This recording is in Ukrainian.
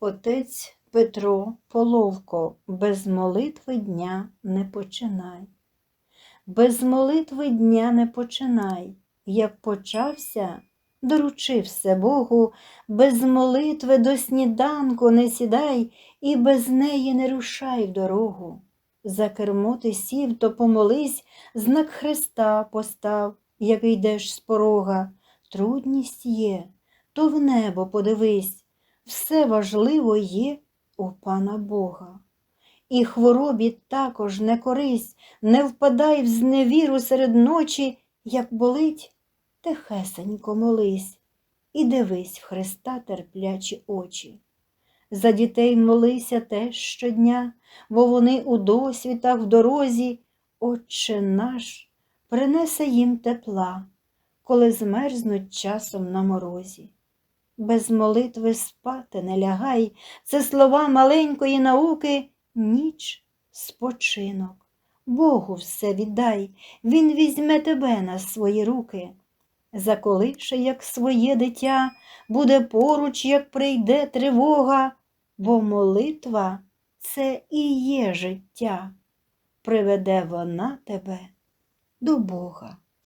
Отець Петро Половко, без молитви дня не починай. Без молитви дня не починай. Як почався, доручився Богу, без молитви до сніданку не сідай і без неї не рушай в дорогу. За кермо ти сів, то помолись, знак Христа постав, як йдеш з порога. Трудність є, то в небо подивись, все важливо є у пана Бога. І хворобі також не корись, не впадай в зневіру серед ночі, як болить, тихесенько молись і дивись в Христа терплячі очі. За дітей молися теж щодня, бо вони у досвітах в дорозі, Отче наш, принесе їм тепла, коли змерзнуть часом на морозі. Без молитви спати не лягай, це слова маленької науки, ніч спочинок. Богу все віддай, Він візьме тебе на свої руки. Заколише, як своє дитя, буде поруч, як прийде тривога, бо молитва це і є життя, приведе вона тебе до Бога.